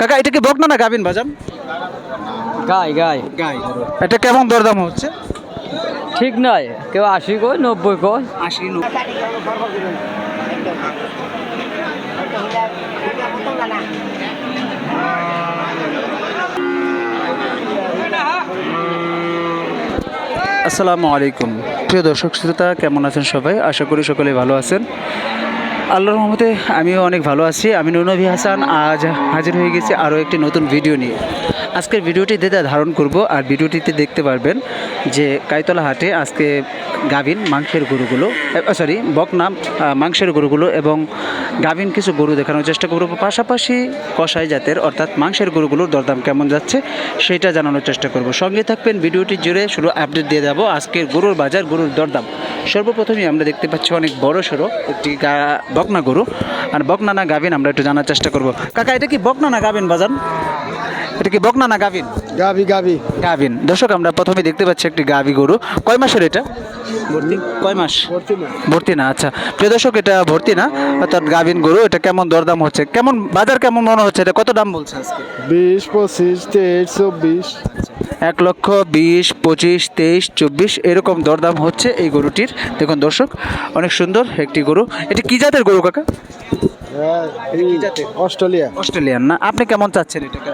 কাকা এটা কি বকনা না গাবিন বাজান গাই গাই। গাই। এটা কেমন দরদাম হচ্ছে? ঠিক নয় কেউ আশি কয় নব্বই কয়। আশি আসসালামু আলাইকুম। প্রিয় দর্শক শ্রোতা কেমন আছেন সবাই? আশা করি সকলে ভালো আছেন। আল্লাহর রহমতে আমিও অনেক ভালো আছি। আমি নুনবী হাসান, আজ হাজির হয়ে গেছি আরও একটি নতুন ভিডিও নিয়ে। আজকের ভিডিওটি দিতে ধারণ করব আর ভিডিওটিতে দেখতে পারবেন যে কাইতলা হাটে আজকে গাভিন মাংসের গরুগুলো সরি বকনা মাংসের গরুগুলো এবং গাভিন কিছু গরু দেখানোর চেষ্টা করব। পাশাপাশি কষাই জাতের অর্থাৎ মাংসের গরুগুলোর দরদাম কেমন যাচ্ছে সেটা জানানোর চেষ্টা করব। সঙ্গে থাকবেন, ভিডিওটি জুড়ে শুরু আপডেট দিয়ে যাব আজকের গরুর বাজার, গরুর দরদাম। সর্বপ্রথমেই আমরা দেখতে পাচ্ছি অনেক বড় সড়ো একটি গা- বকনা গরু। আর বকনা না গাভিন, আমরা একটু জানার চেষ্টা করব। কাকা, এটা কি বকনা না গাভিন, বাজান? এটা কি বকনা না গাভিন? গাবি গাবি গাভিন। দর্শক আমরা প্রথমে দেখতে পাচ্ছি একটি গাভি গরু। কয় মাসের এটা? কয় মাস? ভর্তি না। ভর্তি না আচ্ছা। প্রিয় দর্শক এটা ভর্তি না অর্থাৎ গাভিন গরু এটা কেমন দরদাম হচ্ছে? কেমন বাজার কেমন মনে হচ্ছে? এটা কত দাম বলছে আজকে? বিশ পঁচিশ তেইশ চব্বিশ। এক লক্ষ বিশ পঁচিশ তেইশ চব্বিশ এরকম দরদাম হচ্ছে এই গরুটির। দেখুন দর্শক অনেক সুন্দর একটি গরু। এটি কি জাতের গরু কাকা? অস্ট্রেলিয়া। অস্ট্রেলিয়ান না? আপনি কেমন চাচ্ছেন এটাকে?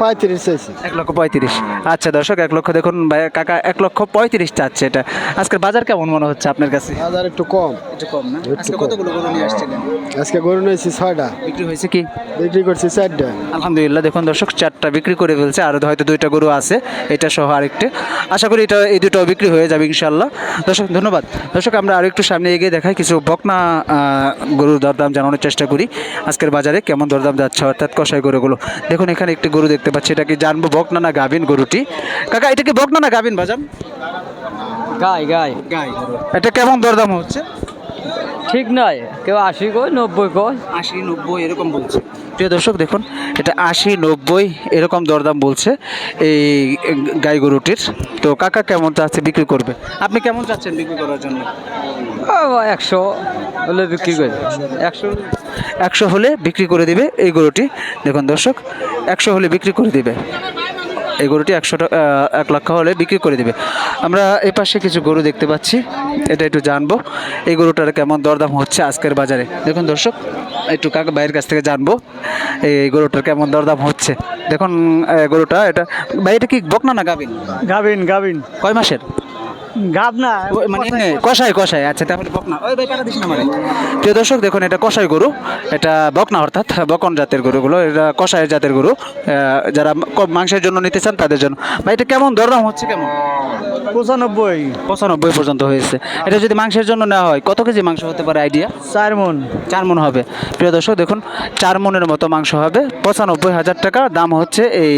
পঁয়ত্রিশ চাইছি। এক লক্ষ পঁয়ত্রিশ। আচ্ছা দর্শক এক লক্ষ দেখুন ভাই কাকা এক লক্ষ পঁয়ত্রিশ চাচ্ছে এটা। আজকের বাজার কেমন মনে হচ্ছে আপনার কাছে? হাজার একটু কম। একটু কম না? আজকে কতগুলো গরু নিয়ে আসছিলেন? আজকে গরু নিয়েছি ছয়টা। বিক্রি হয়েছে কি? বিক্রি করছি চারটা। আলহামদুলিল্লাহ দেখুন দর্শক চারটা বিক্রি করে ফেলছে আর হয়তো দুইটা গরু আছে এটা সহ আরেকটি। আশা করি এটা এই দুটো বিক্রি হয়ে যাবে ইনশাল্লাহ দর্শক ধন্যবাদ। দর্শক আমরা আরও একটু সামনে এগিয়ে দেখাই কিছু বকনা গরুর দরদাম জানানোর চেষ্টা করি। আজকের বাজারে কেমন দরদাম যাচ্ছে অর্থাৎ কষাই গরুগুলো। দেখুন এখানে একটি গরু দেখতে পাচ্ছি। এটা কি জানব? বকনা না গাভিন গরুটি। কাকা এটা কি বকনা না গাভিন বাজান গাই গাই। গাই এটা কেমন দরদাম হচ্ছে? ঠিক নয় কেউ আশি কয় নব্বই কয়। আশি নব্বই এরকম বলছে। প্রিয় দর্শক দেখুন এটা আশি নব্বই এরকম দরদাম বলছে এই গাই গরুটির। তো কাকা কেমন চাচ্ছে বিক্রি করবে? আপনি কেমন চাচ্ছেন বিক্রি করার জন্য? একশো হলে বিক্রি করে একশো একশো হলে বিক্রি করে দিবে এই গরুটি। দেখুন দর্শক একশো হলে বিক্রি করে দিবে। এই গরুটি একশো টাকা এক লক্ষ হলে বিক্রি করে দিবে। আমরা এ পাশে কিছু গরু দেখতে পাচ্ছি। এটা একটু জানব এই গরুটার কেমন দরদাম হচ্ছে আজকের বাজারে? দেখুন দর্শক একটু কাকা ভাইয়ের কাছ থেকে জানব এই গরুটার কেমন দরদাম হচ্ছে। দেখুন গরুটা এটা ভাই এটা কি বকনা না গাবিন গাবিন গাবিন কয় মাসের? গাব না ও, মানে কষাই কষাই। আচ্ছা তাহলে বকনা। ওই ভাই কাটা দিস না মানে প্রিয় দর্শক দেখুন এটা কষাই গরু। এটা বকনা অর্থাৎ বকন জাতের গরুগুলো। এটা কষাই জাতের গরু। যারা মাংসের জন্য নিতে চান তাদের জন্য। ভাই এটা কেমন? দরদাম হচ্ছে কেমন? পঁচানব্বই। পঁচানব্বই পর্যন্ত হয়েছে। এটা যদি মাংসের জন্য নেওয়া হয় কত কেজি মাংস হতে পারে আইডিয়া? চার মন। চার মন হবে। প্রিয় দর্শক দেখুন চার মনের মতো মাংস হবে। পঁচানব্বই হাজার টাকা। দাম হচ্ছে এই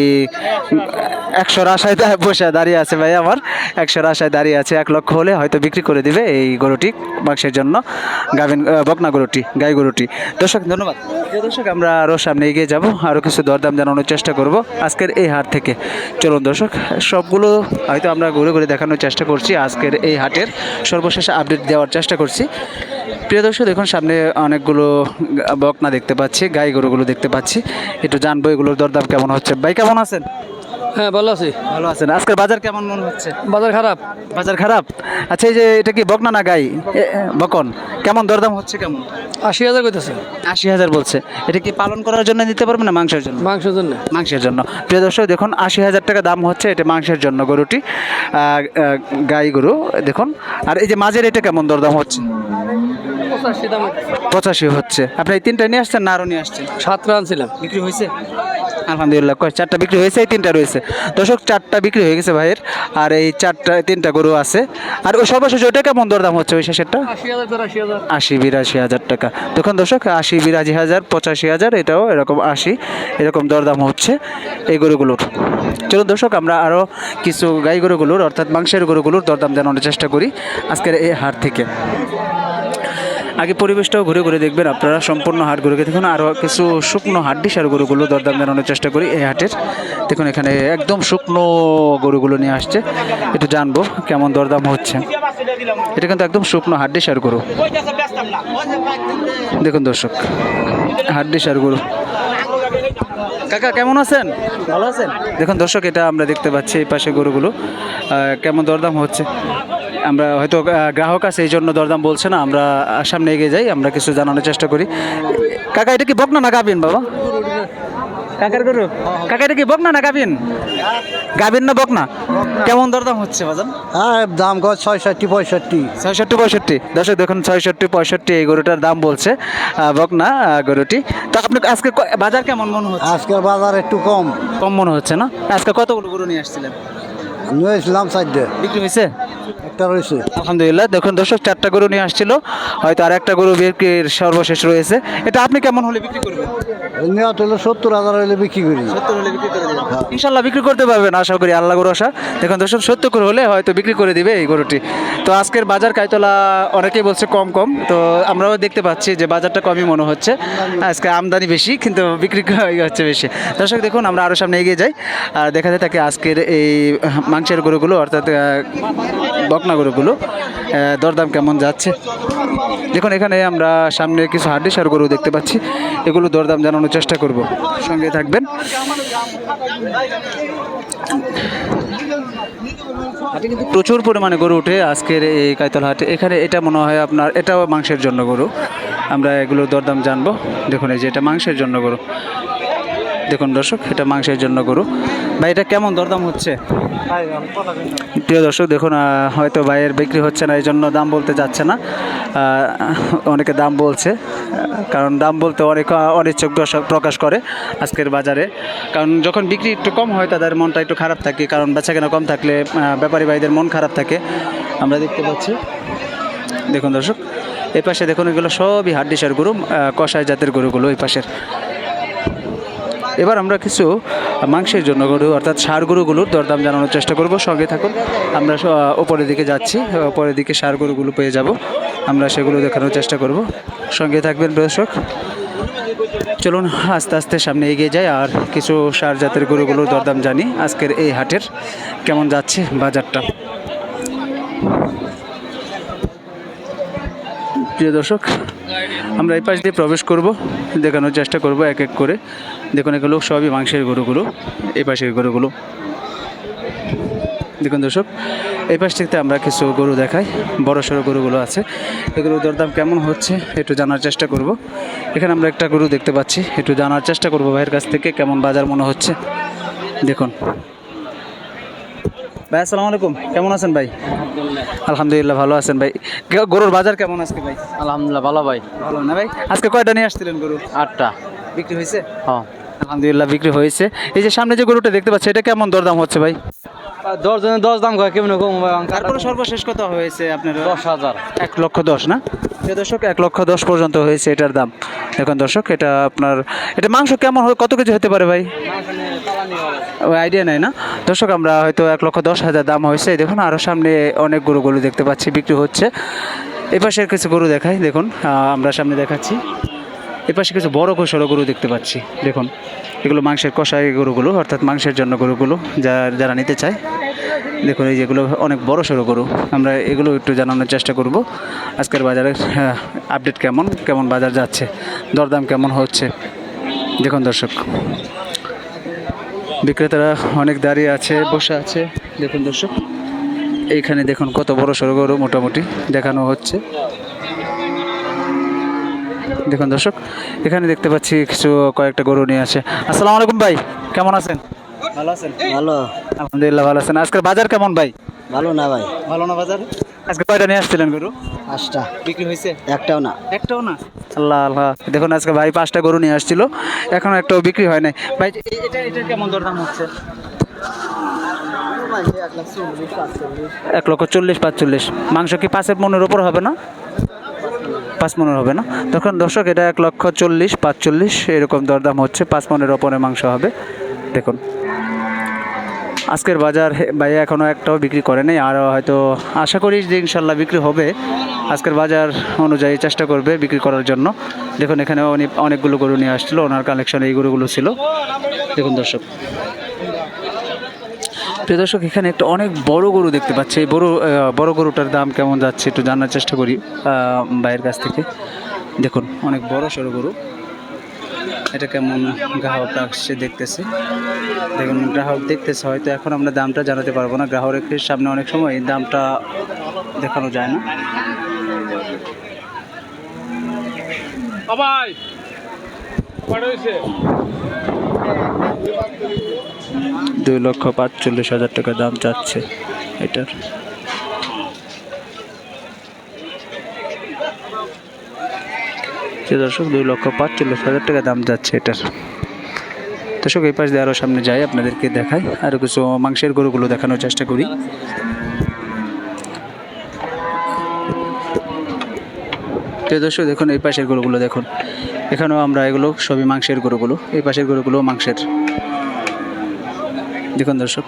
একশোর আশায় বসে দাঁড়িয়ে আছে ভাই আমার। একশোর আশায় দাঁড়িয়ে আছে। এক লক্ষ হলে হয়তো বিক্রি করে দিবে এই গরুটি মাংসের জন্য। গাভিন বকনা গরুটি, গাই গরুটি। দর্শক, ধন্যবাদ। দর্শক, আমরা আরও সামনে এগিয়ে যাব আরও কিছু দরদাম জানানোর চেষ্টা করব আজকের এই হাট থেকে। চলুন দর্শক, সবগুলো হয়তো আমরা ঘুরে ঘুরে দেখানোর চেষ্টা করছি আজকের এই হাটের। সর্বশেষ আপডেট দেওয়ার চেষ্টা করছি। প্রিয় দর্শক, দেখুন, সামনে অনেকগুলো বকনা দেখতে পাচ্ছি, গাই গরুগুলো দেখতে পাচ্ছি। একটু জানব এগুলোর দরদাম কেমন হচ্ছে। ভাই, কেমন আছেন? হ্যাঁ ভালো আছি। ভালো আছেন। আজকের বাজার কেমন মনে হচ্ছে? বাজার খারাপ। বাজার খারাপ? আচ্ছা এই যে এটা কি বকনা না গাই? বকন? কেমন দরদাম হচ্ছে কেমন? আশি হাজার কইতেছে। আশি হাজার বলছে। এটা কি পালন করার জন্য দিতে পারবে না মাংসের জন্য? মাংসের জন্য। মাংসের জন্য। প্রিয় দর্শক দেখুন আশি হাজার টাকা দাম হচ্ছে এটা মাংসের জন্য গরুটি। গাই গরু দেখুন। আর এই যে মাঝের এটা কেমন দরদাম হচ্ছে? পঁচাশি দাম পঁচাশি হচ্ছে। আপনি এই তিনটা নিয়ে আসছেন না আরও নিয়ে আসছেন? সাতটা আনছিলাম। বিক্রি হয়েছে আলহামদুলিল্লাহ। কয়, চারটা বিক্রি হয়েছে? এই তিনটা রয়েছে। দর্শক, চারটা বিক্রি হয়ে গেছে ভাইয়ের, আর এই চারটা, তিনটা গরু আছে। আর ওই সর্বশেষ ওইটা কেমন দরদাম হচ্ছে ওই শেষেরটা? আশি, বিরাশি হাজার টাকা। দেখুন দর্শক, আশি, বিরাশি হাজার, পঁচাশি হাজার, এটাও এরকম আশি, এরকম দরদাম হচ্ছে এই গরুগুলোর। চলুন দর্শক, আমরা আরও কিছু গাই গরুগুলোর, অর্থাৎ মাংসের গরুগুলোর দরদাম জানানোর চেষ্টা করি আজকের এই হাট থেকে। আগে পরিবেশটাও ঘুরে ঘুরে দেখবেন আপনারা সম্পূর্ণ হাট ঘুরে দেখুন। আরও কিছু শুকনো হাড্ডিসার গরুগুলো দরদাম জানানোর চেষ্টা করি এই হাটের। দেখুন এখানে একদম শুকনো গরুগুলো নিয়ে আসছে। একটু জানব কেমন দরদাম হচ্ছে। এটা কিন্তু একদম শুকনো হাড্ডিসার গরু। দেখুন দর্শক হাড্ডিসার গরু। কাকা কেমন আছেন? ভালো আছেন? দেখুন দর্শক এটা আমরা দেখতে পাচ্ছি এই পাশে গরুগুলো। কেমন দরদাম হচ্ছে? আমরা হয়তো গ্রাহক আছে এই জন্য দরদাম বলছে না আমরা সামনে এগিয়ে যাই আমরা কিছু জানানোর চেষ্টা করি। কাকা এটা কি বকনা না গাবিন বাবা? কাকার গরু? কাকা এটা কি বকনা না গাবিন গাবিন না বকনা কেমন দরদাম হচ্ছে বাজান? হ্যাঁ দাম কত ছয়ষট্টি পঁয়ষট্টি। ছয়ষট্টি পঁয়ষট্টি। দর্শক দেখুন ছয়ষট্টি পঁয়ষট্টি এই গরুটার দাম বলছে বকনা গরুটি। তো আপনি আজকে ক- বাজার কেমন মনে হচ্ছে? আজকের বাজার একটু কম। কম মনে হচ্ছে না? আজকে কতগুলো গরু নিয়ে আসছিলেন? নিয়েছিলাম চারটে বিক্রি হয়েছে? একটা রয়েছে। আলহামদুলিল্লাহ দেখুন দর্শক চারটা গরু নিয়ে আসছিল। হয়তো আর একটা গরু বিক্রির সর্বশেষ রয়েছে। এটা আপনি কেমন হলে বিক্রি করবেন? নেওয়া হলে সত্তর হাজার হলে বিক্রি করি। সত্তর হলে বিক্রি করে ইনশাল্লাহ বিক্রি করতে পারবেন আশা করি আল্লাহ গরু আশা দেখুন দর্শক সত্তর করে হলে হয়তো বিক্রি করে দিবে এই গরুটি। তো আজকের বাজার কাইতলা অনেকেই বলছে কম কম। তো আমরাও দেখতে পাচ্ছি যে বাজারটা কমই মনে হচ্ছে। আজকে আমদানি বেশি কিন্তু বিক্রি হচ্ছে বেশি। দর্শক দেখুন আমরা আরও সামনে এগিয়ে যাই। আর দেখা যায় তাকে আজকের এই মাংসের গরুগুলো অর্থাৎ আহ, বকনা গরুগুলো দরদাম কেমন যাচ্ছে? দেখুন, এখানে আমরা সামনে কিছু হাড্ডিসার গরু দেখতে পাচ্ছি। এগুলো দরদাম জানানোর চেষ্টা করব। সঙ্গে থাকবেন। প্রচুর পরিমাণে গরু উঠে আজকের এই কাইতল হাটে। এখানে এটা মনে হয় আপনার, এটাও মাংসের জন্য গরু। আমরা এগুলো দরদাম জানব। দেখুন, এই যে এটা মাংসের জন্য গরু। দেখুন দর্শক এটা মাংসের জন্য গরু। ভাই এটা কেমন দরদাম হচ্ছে? প্রিয় দর্শক দেখুন হয়তো ভাইয়ের বিক্রি হচ্ছে না এই জন্য দাম বলতে যাচ্ছে না। অনেকে দাম বলছে কারণ দাম বলতে অনেক অনিচ্ছুক দর্শক প্রকাশ করে আজকের বাজারে। কারণ যখন বিক্রি একটু কম হয় তাদের মনটা একটু খারাপ থাকে কারণ বেচা কেনা কম থাকলে ব্যাপারী ভাইদের মন খারাপ থাকে। আমরা দেখতে পাচ্ছি। দেখুন দর্শক এই পাশে দেখুন এগুলো সবই হাড্ডিসার গরু কষাই জাতের গরুগুলো এই পাশের। এবার আমরা কিছু মাংসের জন্য গরু, অর্থাৎ সার গরুগুলোর দরদাম জানানোর চেষ্টা করব। সঙ্গে থাকুন, আমরা ওপরের দিকে যাচ্ছি ওপরের দিকে সার গরুগুলো পেয়ে যাব। আমরা সেগুলো দেখানোর চেষ্টা করব। সঙ্গে থাকবেন দর্শক। চলুন, আস্তে আস্তে সামনে এগিয়ে যাই আর কিছু সার জাতের গরুগুলোর দরদাম জানি। আজকের এই হাটের কেমন যাচ্ছে বাজারটা? প্রিয় দর্শক, আমরা এই পাশ দিয়ে প্রবেশ করব, দেখানোর চেষ্টা করব এক এক করে। দেখুন এগুলো সবই মাংসের গরুগুলো এই পাশের গরুগুলো। দেখুন দর্শক এই পাশ থেকে আমরা কিছু গরু দেখাই বড় সড়ো গরুগুলো আছে। এগুলো দরদাম কেমন হচ্ছে একটু জানার চেষ্টা করব। এখানে আমরা একটা গরু দেখতে পাচ্ছি একটু জানার চেষ্টা করব ভাইয়ের কাছ থেকে কেমন বাজার মনে হচ্ছে। দেখুন। ভাই আসসালামু আলাইকুম কেমন আছেন ভাই? আলহামদুলিল্লাহ ভালো আছেন ভাই। গরুর বাজার কেমন আজকে ভাই? আলহামদুলিল্লাহ ভালো ভাই। ভালো না ভাই? আজকে কয়টা নিয়ে আসছিলেন গরু? আটটা। বিক্রি হয়েছে? হ্যাঁ। আলহামদুলিল্লাহ বিক্রি হয়েছে। এই যে সামনে যে গরুটা দেখতে পাচ্ছি এটা কেমন দরদাম হচ্ছে ভাই? দশ জনে দশ দাম কয় কেমন কম তারপরে সর্বশেষ কত হয়েছে আপনার? দশ হাজার। এক লক্ষ দশ না? দর্শক এক লক্ষ দশ পর্যন্ত হয়েছে এটার দাম। দেখুন দর্শক এটা আপনার এটা মাংস কেমন কত কেজি হতে পারে ভাই? ওই আইডিয়া নেই না? দর্শক আমরা হয়তো এক লক্ষ দশ হাজার দাম হয়েছে। দেখুন আরও সামনে অনেক গরু গরু দেখতে পাচ্ছি বিক্রি হচ্ছে। এপাশের কিছু গরু দেখাই দেখুন আমরা সামনে দেখাচ্ছি। এপাশে কিছু বড় সড়ো গরু দেখতে পাচ্ছি। দেখুন এগুলো মাংসের কষাই গরুগুলো অর্থাৎ মাংসের জন্য গরুগুলো যা যারা নিতে চায়। দেখুন এই যেগুলো অনেক বড় সড়ো গরু। আমরা এগুলো একটু জানানোর চেষ্টা করব। আজকের বাজারের হ্যাঁ, আপডেট কেমন? কেমন বাজার যাচ্ছে? দরদাম কেমন হচ্ছে? দেখুন দর্শক। বিক্রেতারা অনেক দাঁড়িয়ে আছে বসে আছে। দেখুন দর্শক এইখানে দেখুন কত বড় সড়ো গরু মোটামুটি দেখানো হচ্ছে। দেখুন দর্শক এখানে দেখতে পাচ্ছি কিছু কয়েকটা গরু নিয়ে আছে আসসালামু আলাইকুম ভাই কেমন আছেন? ভালো আছেন? ভালো। আলহামদুলিল্লাহ ভালো আছেন। আজকের বাজার কেমন ভাই? ভালো না ভাই। ভালো না বাজার? আজকে কয়টা নিয়ে আসছিলেন গরু? পাঁচটা। বিক্রি হয়েছে? একটাও না। একটাও না? আল্লাহ আল্লাহ। দেখুন আজকে ভাই পাঁচটা গরু নিয়ে আসছিল এখন একটাও বিক্রি হয় নাই। ভাই এটা এটা কেমন দরদাম হচ্ছে? এক লক্ষ চল্লিশ পাঁচচল্লিশ। মাংস কি পাঁচের মনের ওপর হবে না? পাঁচ মনের হবে না? তখন দর্শক, এটা এক লক্ষ চল্লিশ, পাঁচচল্লিশ, এরকম দরদাম হচ্ছে, পাঁচ মনের ওপরে মাংস হবে। দেখুন। আজকের বাজার ভাইয়া এখনও একটাও বিক্রি করে নেই আর হয়তো আশা করি যে ইনশাল্লাহ বিক্রি হবে। আজকের বাজার অনুযায়ী চেষ্টা করবে বিক্রি করার জন্য। দেখুন এখানে উনি অনেকগুলো গরু নিয়ে আসছিল, ওনার কালেকশন এই গরুগুলো ছিল। দেখুন দর্শক। প্রিয় দর্শক, এখানে একটা অনেক বড় গরু দেখতে পাচ্ছি। এই বড় বড় গরুটার দাম কেমন যাচ্ছে একটু জানার চেষ্টা করি ভাইয়ের কাছ থেকে। দেখুন, অনেক বড় সড়ো গরু। এটা কেমন গ্রাহক আসছে দেখতেছে। দেখুন, গ্রাহক দেখতেছে, হয়তো এখন আমরা দামটা জানাতে পারব না। গ্রাহকের সামনে অনেক সময় দামটা দেখানো যায় না। দুই লক্ষ পাঁচচল্লিশ হাজার টাকা দাম চাচ্ছে এটার। দর্শক, দুই লক্ষ পাঁচচল্লিশ হাজার টাকা দাম যাচ্ছে এটার। দর্শক, এই পাশ দিয়ে আরও সামনে যাই, আপনাদেরকে দেখাই। আরও কিছু মাংসের গরুগুলো দেখানোর চেষ্টা করি। দর্শক, দেখুন, এই পাশের গরুগুলো দেখুন। এখানেও আমরা এগুলো, সবই মাংসের গরুগুলো। এই পাশের গরুগুলো মাংসের। দেখুন দর্শক।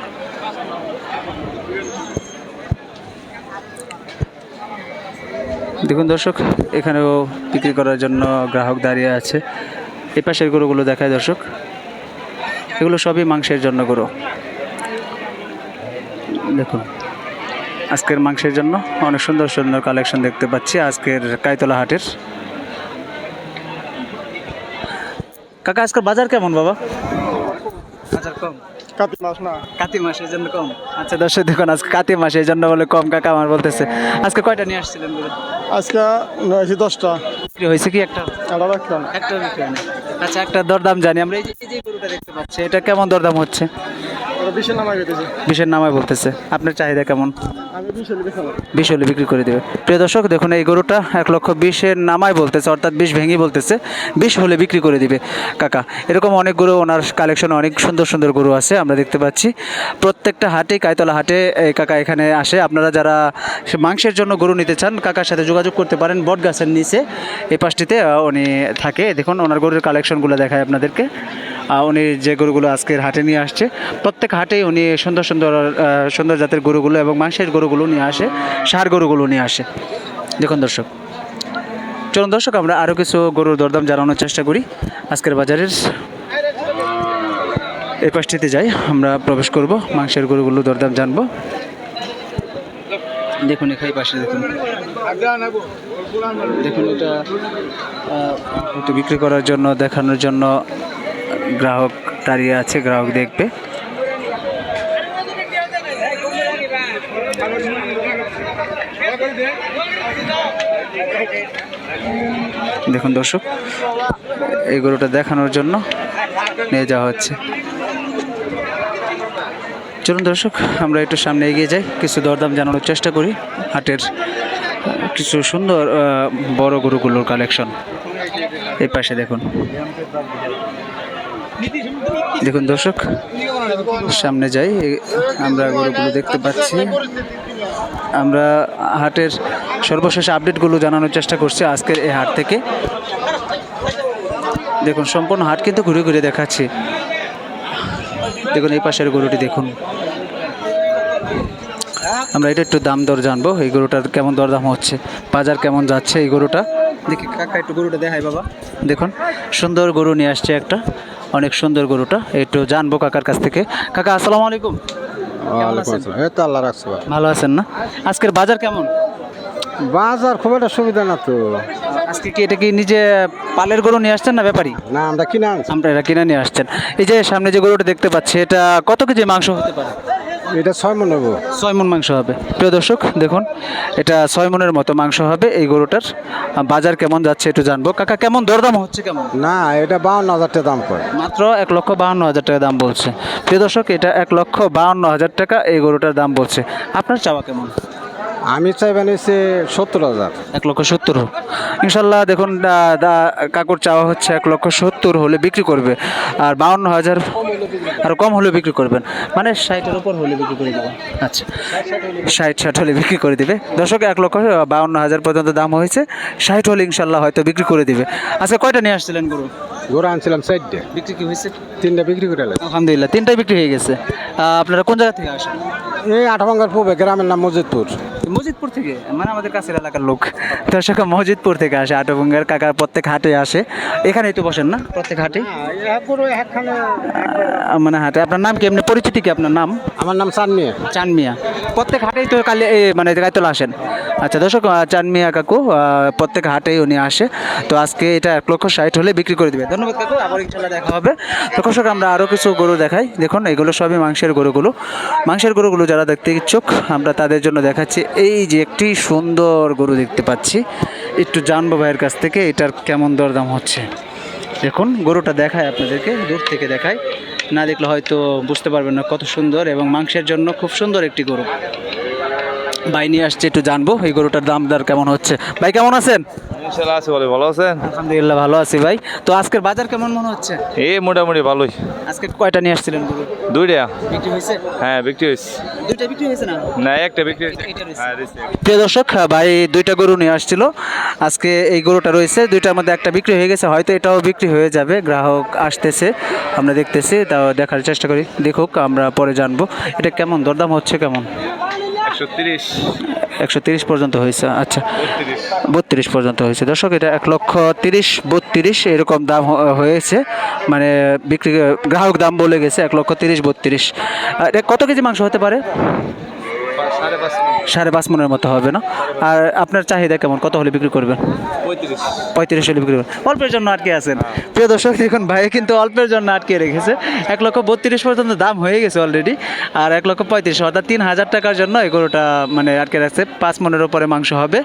দেখুন দর্শক, এখানেও বিক্রি করার জন্য গ্রাহক দাঁড়িয়ে আছে। এই পাশের গরুগুলো দেখায় দর্শক। এগুলো সবই মাংসের জন্য গরু। দেখুন, আজকের মাংসের জন্য অনেক সুন্দর সুন্দর কালেকশন দেখতে পাচ্ছি আজকের কাইতলা হাটের। কাকা, আজকের বাজার কেমন বাবা? কম? কাতি মাস না। কাতি জন্য কম? আচ্ছা দর্শক দেখুন আজকে কাতি মাসের জন্য বলে কম কাকা আমার বলতেছে। আজকে কয়টা নিয়ে আসছিলেন? আজকে নয়শি দশটা। বিক্রি হয়েছে কি একটা? একটা বিক্রি আচ্ছা একটা দরদাম জানি। আমরা এই যে গরুটা দেখতে পাচ্ছি এটা কেমন দরদাম হচ্ছে? বিশের নামায় বলতেছে। আপনার চাহিদা কেমন? বিশে হলে বিক্রি করে দেবে। প্রিয় দর্শক দেখুন এই গরুটা এক লক্ষ বিশের নামায় বলতেছে অর্থাৎ বিশ ভেঙে বলতেছে। বিশ হলে বিক্রি করে দিবে। কাকা এরকম অনেক গরু ওনার কালেকশনে অনেক সুন্দর সুন্দর গরু আছে আমরা দেখতে পাচ্ছি। প্রত্যেকটা হাটে কায়তলা হাটে এই কাকা এখানে আসে। আপনারা যারা মাংসের জন্য গরু নিতে চান কাকার সাথে যোগাযোগ করতে পারেন বট গাছের নিচে। এই পাশটিতে উনি থাকে। দেখুন ওনার গরুর কালেকশনগুলো দেখায় আপনাদেরকে। উনি যে গরুগুলো আজকের হাটে নিয়ে আসছে, প্রত্যেক হাটেই উনি সুন্দর সুন্দর সুন্দর জাতের গরুগুলো এবং মাংসের গরুগুলো নিয়ে আসে, সার গরুগুলো নিয়ে আসে। দেখুন দর্শক, চলুন দর্শক, আমরা আরও কিছু গরুর দরদাম জানানোর চেষ্টা করি। আজকের বাজারের এই পাশটিতে যাই, আমরা প্রবেশ করব, মাংসের গরুগুলো দরদাম জানব। দেখুন এখানে পাশে, দেখুন। দেখুন এটা বিক্রি করার জন্য, দেখানোর জন্য গ্রাহক দাঁড়িয়ে আছে, গ্রাহক দেখবে। দেখুন দর্শক, এই গরুটা দেখানোর জন্য নিয়ে যাওয়া হচ্ছে। চলুন দর্শক, আমরা একটু সামনে এগিয়ে যাই। কিছু দরদাম জানানোর চেষ্টা করি হাটের কিছু সুন্দর বড় গরুগুলোর কালেকশন এই পাশে দেখুন। দেখুন দর্শক, সামনে যাই আমরা গরুগুলো দেখতে পাচ্ছি। আমরা হাটের সর্বশেষ আপডেটগুলো জানানোর চেষ্টা করছি আজকের এই হাট থেকে। দেখুন, সম্পূর্ণ হাট কিন্তু ঘুরে ঘুরে দেখাচ্ছি। দেখুন, এই পাশের গরুটি দেখুন। আমরা এটা একটু দাম দর জানব, এই গরুটার কেমন দরদাম হচ্ছে, বাজার কেমন যাচ্ছে এই গরুটা। দেখি, কাকা একটু গরুটা দেখাই বাবা। দেখুন, সুন্দর গরু নিয়ে আসছে একটা। অনেক সুন্দর গরুটা। একটু জানব কাকার কাছ থেকে। কাকা আসসালামু আলাইকুম। ভালো আছেন না? আজকের বাজার কেমন? বাজার খুব একটা সুবিধা না তো। আজকে কি এটা কি নিজে পালের গরু নিয়ে আসছেন না ব্যাপারী? না আমরা কিনা আমরা এটা কিনে নিয়ে আসছেন। এই যে সামনে যে গরুটা দেখতে পাচ্ছি এটা কত কেজি মাংস হতে পারে? এটা ছয় মন হবে। ছয় মন মাংস হবে। প্রিয় দর্শক দেখুন এটা ছয় মনের মতো মাংস হবে এই গরুটার। বাজার কেমন যাচ্ছে একটু জানব। কাকা কেমন দরদাম হচ্ছে কেমন? না এটা বাউন্ন হাজার টাকা দাম পড়ে। মাত্র এক লক্ষ বাউন্ন হাজার টাকা দাম বলছে। প্রিয় দর্শক এটা এক লক্ষ বাউন্ন হাজার টাকা এই গরুটার দাম বলছে। আপনার চাওয়া কেমন? আমি চাইবেন এসে সত্তর হাজার। এক লক্ষ সত্তর। ইনশাল্লাহ দেখুন কাকুর চাওয়া হচ্ছে এক লক্ষ সত্তর হলে বিক্রি করবে। আর বাউন্ন হাজার আর কম হলে বিক্রি করবেন। মানে ষাটের উপর হলে বিক্রি করে দেবেন আচ্ছা ষাট ষাট হলে বিক্রি করে দিবে। দর্শক এক লক্ষ বাউন্ন হাজার পর্যন্ত দাম হয়েছে। ষাট হলে ইনশাল্লাহ হয়তো বিক্রি করে দিবে। আচ্ছা কয়টা নিয়ে আসছিলেন গরু? গরু আনছিলাম চারটে। বিক্রি কি হয়েছে? তিনটা বিক্রি করে আলহামদুলিল্লাহ তিনটাই বিক্রি হয়ে গেছে। আপনারা কোন জায়গা থেকে আসেন? এই আঠাভাঙ্গার পূবে গ্রামের নাম মজিদপুর। মসজিদপুর থেকে? মানে আমাদের কাছের এলাকার লোক। দর্শক মসজিদপুর থেকে আসে আটবঙ্গের কাকার প্রত্যেক হাটে আসে। এখানেই তো বসেন না প্রত্যেক হাটে? মানে হাটে। আপনার নাম কি? এমনি পরিচিতি কি আপনার নাম? আমার নাম চানমিয়া। চানমিয়া। প্রত্যেক হাটেই তো কালি মানে গাইতলা আসেন। আচ্ছা দর্শক চানমিয়া কাকু প্রত্যেক হাটেই উনি আসে। তো আজকে এটা এক লক্ষ ষাট হলে বিক্রি করে দেবে। ধন্যবাদ কাকু আবার ইনশাল্লাহ দেখা হবে। তো দর্শক আমরা আরও কিছু গরু দেখাই। দেখুন এগুলো সবই মাংসের গরুগুলো। মাংসের গরুগুলো যারা দেখতে ইচ্ছুক আমরা তাদের জন্য দেখাচ্ছি। এই যে একটি সুন্দর গরু দেখতে পাচ্ছি। একটু জানব ভাইয়ের কাছ থেকে, এটার কেমন দরদাম হচ্ছে? দেখুন, গরুটা দেখায় আপনাদেরকে, দূর থেকে দেখায়। না দেখলে হয়তো বুঝতে পারবেন না কত সুন্দর এবং মাংসের জন্য খুব সুন্দর একটি গরু। ভাই নিয়ে আসছে একটু জানব এই গরুটার দাম দর কেমন হচ্ছে। ভাই কেমন আছেন? আছে ভালো আছেন? আলহামদুলিল্লাহ ভালো আছি ভাই। তো আজকের বাজার কেমন মনে হচ্ছে? এই মোটামুটি ভালোই। আজকে কয়টা নিয়ে আসছিলেন গরু? দুইটা। বিক্রি হয়েছে? হ্যাঁ বিক্রি হয়েছে। দুইটা বিক্রি হয়েছে না? না একটা বিক্রি হয়েছে। হ্যাঁ প্রিয় দর্শক ভাই দুইটা গরু নিয়ে আসছিল। আজকে এই গরুটা রয়েছে দুইটার মধ্যে একটা বিক্রি হয়ে গেছে হয়তো এটাও বিক্রি হয়ে যাবে। গ্রাহক আসতেছে আমরা দেখতেছি তাও দেখার চেষ্টা করি। দেখুক আমরা পরে জানব। এটা কেমন দরদাম হচ্ছে কেমন? একশো তিরিশ। পর্যন্ত হয়েছে আচ্ছা। তিরিশ বত্রিশ পর্যন্ত হয়েছে। দর্শক এটা এক লক্ষ তিরিশ বত্রিশ এরকম দাম হয়েছে। মানে বিক্রি গ্রাহক দাম বলে গেছে এক লক্ষ তিরিশ বত্রিশ। কত কেজি মাংস হতে পারে? সাড়ে পাঁচ সাড়ে পাঁচ মনের মতো হবে না? আর আপনার চাহিদা কেমন? কত হলে বিক্রি করবেন? পঁয়ত্রিশ। হলে বিক্রি করবেন। অল্পের জন্য আটকে আছেন। প্রিয় দর্শক দেখুন ভাই কিন্তু অল্পের জন্য আটকে রেখেছে। এক লক্ষ বত্রিশ পর্যন্ত দাম হয়ে গেছে অলরেডি আর এক লক্ষ পঁয়ত্রিশ অর্থাৎ তিন হাজার টাকার জন্য এই গরুটা মানে আটকে রাখছে। পাঁচ মনের উপরে মাংস হবে।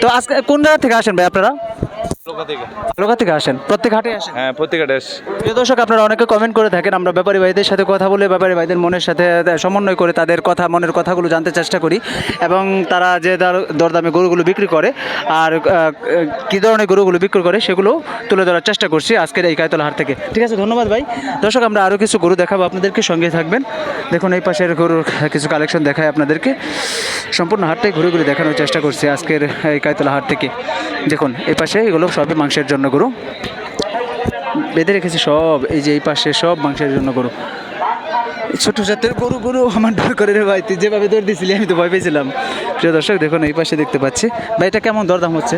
তো আজকে কোন জায়গা থেকে আসেন ভাই আপনারা? লোকা থেকে। লোকা থেকে আসেন? প্রত্যেক হাটে আসেন? হ্যাঁ প্রত্যেকটা ড্রেস প্রিয় দর্শক আপনারা অনেকে কমেন্ট করে থাকেন আমরা ব্যাপারী ভাইদের সাথে কথা বলে ব্যাপারী ভাইদের মনের সাথে সমন্বয় করে তাদের কথা মনের কথাগুলো জানতে চেষ্টা করি। এবং তারা যে দর- দরদামে গরুগুলো বিক্রি করে আর কী ধরনের গরুগুলো বিক্রি করে সেগুলো তুলে ধরার চেষ্টা করছি আজকের এই কায়তলা হাট থেকে। ঠিক আছে ধন্যবাদ ভাই। দর্শক আমরা আরও কিছু গরু দেখাবো আপনাদেরকে সঙ্গে থাকবেন। দেখুন এই পাশের গরুর কিছু কালেকশন দেখায় আপনাদেরকে। সম্পূর্ণ হাটটাই ঘুরে ঘুরে দেখানোর চেষ্টা করছি আজকের এই কায়তলা হাট থেকে। দেখুন এই পাশে এগুলো সবই মাংসের জন্য গরু। বেঁধে রেখেছে সব, এই যে এই পাশে সব মাংসের জন্য গরু। ছোট জাতের গরু গরু আমার ডর করে রে ভাই, তুই যেভাবে দৌড় দিছিলি, আমি তো ভয় পেয়েছিলাম। প্রিয় দর্শক, দেখুন এই পাশে দেখতে পাচ্ছি। ভাই, এটা কেমন দরদাম হচ্ছে?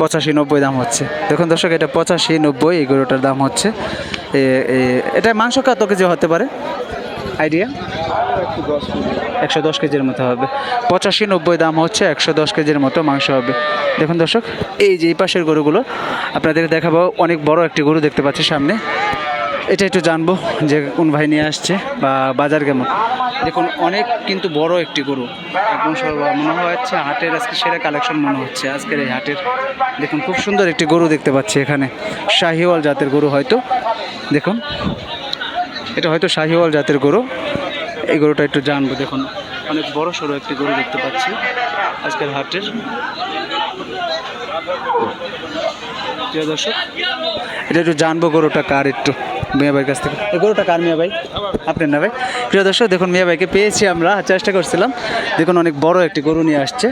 পাঁচাশি নব্বই দাম হচ্ছে। দেখুন দর্শক, এটা পঁচাশি নব্বই, এই গরুটার দাম হচ্ছে। এটা মাংস কত কেজি হতে পারে? আইডিয়া? একশো দশ কেজির মতো হবে। পঁচাশি নব্বই দাম হচ্ছে, একশো দশ কেজির মতো মাংস হবে। দেখুন দর্শক, এই যে এই পাশের গরুগুলো, আপনাদের দেখাবো অনেক বড় একটি গরু দেখতে পাচ্ছি সামনে। এটা একটু জানব যে কোন ভাই নিয়ে আসছে বা বাজার কেমন। দেখুন, অনেক কিন্তু বড় একটি গরু। একদম সর্ব মনে হচ্ছে হাটের আজকে সেরা কালেকশন মনে হচ্ছে আজকের এই হাটের। দেখুন, খুব সুন্দর একটি গরু দেখতে পাচ্ছি এখানে। শাহিওয়াল জাতের গরু হয়তো। দেখুন, এটা হয়তো শাহিওয়াল জাতের গরু। এই গরুটা একটু জানব, দেখুন। অনেক বড় সড়ো একটি গরু দেখতে পাচ্ছি আজকের হাটের। প্রিয় দর্শক, এটা একটু জানব গরুটা কার একটু, মিয়া ভাইয়ের কাছ থেকে। এই গরুটা কার মিয়া ভাই? আপনার না ভাই? প্রিয় দর্শক, দেখুন মিয়া ভাইকে পেয়েছি আমরা, চেষ্টা করছিলাম। দেখুন, অনেক বড় একটি গরু নিয়ে আসছে।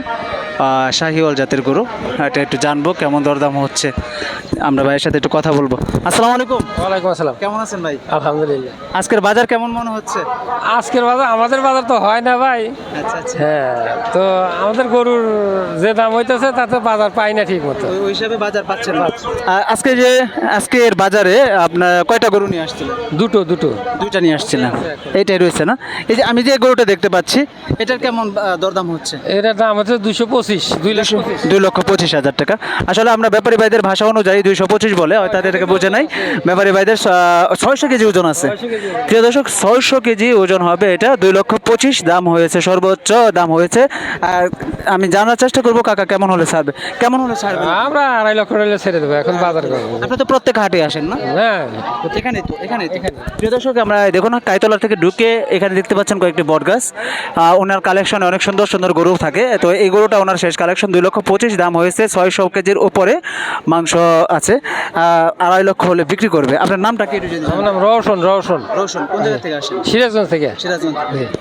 শাহিওয়াল জাতের গরু। এটা একটু জানব কেমন দরদাম হচ্ছে। আমরা ভাইয়ের সাথে একটু কথা বলব। আসসালামু আলাইকুম। ওয়ালাইকুম আসসালাম। কেমন আছেন ভাই? আলহামদুলিল্লাহ। আজকের বাজার কেমন মনে হচ্ছে? আজকের বাজার আমাদের বাজার তো হয় না ভাই। আচ্ছা আচ্ছা। হ্যাঁ তো আমাদের গরুর যে দাম হইতেছে তাতে বাজার পাই না ঠিক মতো ওই হিসাবে বাজার পাচ্ছেন না। আজকে যে আজকের বাজারে আপনার কয়টা গরু নিয়ে আসছিলেন? দুটো দুটো। দুইটা নিয়ে আসছিলেন। এইটাই রয়েছে না? এই যে আমি যে গরুটা দেখতে পাচ্ছি এটার কেমন দরদাম হচ্ছে? এটার দাম হচ্ছে দুশো পঁচিশ দুই পঁচিশ। দুই লক্ষ পঁচিশ হাজার টাকা। আসলে আমরা ব্যাপারী ভাইদের ভাষা অনুযায়ী দুইশো পঁচিশ বলে হয়তো তাদের এটাকে বোঝে নাই। ব্যাপারী ভাইদের ছয়শো কেজি ওজন আছে। প্রিয় দর্শক ছয়শো কেজি ওজন হবে এটা দুই লক্ষ পঁচিশ দাম হয়েছে সর্বোচ্চ দাম হয়েছে। আর আমি জানার চেষ্টা করব কাকা কেমন হলে ছাড়বে? কেমন হলে ছাড়বে? আমরা আড়াই লক্ষ টাকা ছেড়ে দেবো এখন বাজার করব। আপনি তো প্রত্যেক হাটে আসেন না? হ্যাঁ। এখানে তো এখানে প্রিয় দর্শক আমরা দেখুন না কাইতলা থেকে ঢুকে এখানে দেখতে পাচ্ছেন কয়েকটি বট গাছ আহ, ওনার কালেকশনে অনেক সুন্দর সুন্দর গরু থাকে তো এই গরুটা ওনার শেষ কালেকশন দুই লক্ষ পঁচিশ দাম হয়েছে ছয়শো কেজির উপরে মাংস আছে। আড়াই লক্ষ হলে বিক্রি করবে। আপনার নামটা কি আমার নাম রওশন রওশন। রোশন কোন জায়গা থেকে আসেন সিরাজগঞ্জ থেকে। সিরাজগঞ্জ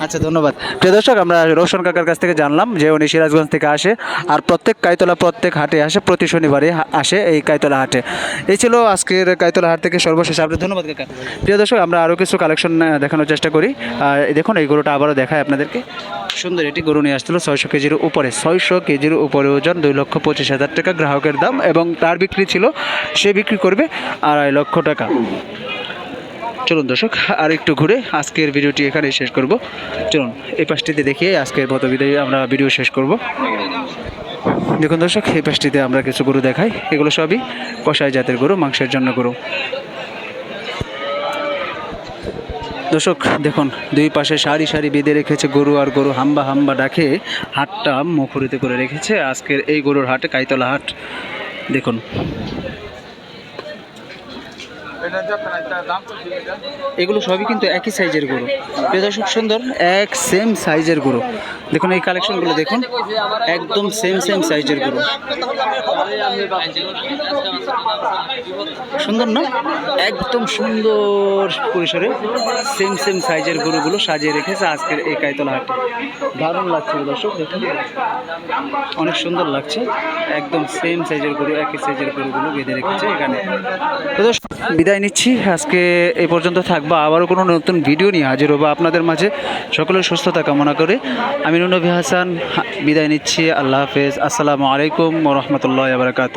আচ্ছা ধন্যবাদ। প্রিয় দর্শক আমরা রোশন কাকার কাছ থেকে জানলাম যে উনি সিরাজগঞ্জ থেকে আসে আর প্রত্যেক কাইতলা প্রত্যেক হাটে আসে প্রতি শনিবারে আসে এই কাইতলা হাটে। এই ছিল আজকের কাইতলা হাট থেকে সর্বশেষ আপনি ধন্যবাদ কাকা। প্রিয় দর্শক আমরা আরও কিছু কালেকশন দেখানোর চেষ্টা করি। আর দেখুন এই গরুটা আবারও দেখায় আপনাদেরকে। সুন্দর এটি গরু নিয়ে আসছিল ছয়শো কেজির উপরে। ছয়শো কেজির উপরে ওজন দুই লক্ষ পঁচিশ হাজার টাকা গ্রাহকের দাম এবং তার বিক্রি ছিল, সে বিক্রি করবে আড়াই লক্ষ টাকা। চলুন দর্শক আর একটু ঘুরে আজকের ভিডিওটি এখানে শেষ করব। চলুন, এই পাশটিতে দেখিয়ে আজকের মতো বিদায় আমরা ভিডিও শেষ করব। দেখুন দর্শক, এই পাশটিতে আমরা কিছু গরু দেখাই। এগুলো সবই কষাই জাতের গরু, মাংসের জন্য গরু। দর্শক, দেখুন, দুই পাশে সারি সারি বেঁধে রেখেছে গরু আর গরু হাম্বা হাম্বা ডাকে। হাটটা মুখরিত করে রেখেছে আজকের এই গরুর হাট, কাইতলা হাট। দেখুন। এগুলো সবই কিন্তু একই সাইজের গরু। প্রিয় দর্শক সুন্দর এক সেম সাইজের গরু। দেখুন এই কালেকশনগুলো দেখুন একদম সেম সেম সাইজের গরু। সুন্দর না? একদম সুন্দর পরিসরে সেম সেম সাইজের গরুগুলো সাজিয়ে রেখেছে আজকের এই কাইতলা হাটে। দারুণ লাগছে দর্শক দেখুন। অনেক সুন্দর লাগছে। একদম সেম সাইজের গরু একই সাইজের গরুগুলো বেঁধে রেখেছে এখানে। দর্শক, বিদায় নিচ্ছি। আজকে এ পর্যন্ত থাকব। আবারও কোনো নতুন ভিডিও নিয়ে হাজির হব আপনাদের মাঝে। সকলের সুস্থতা কামনা করে আমি নবী হাসান বিদায় নিচ্ছি। আল্লাহ হাফেজ। আসসালামু আলাইকুম রহমতুল্লাহ বারকাত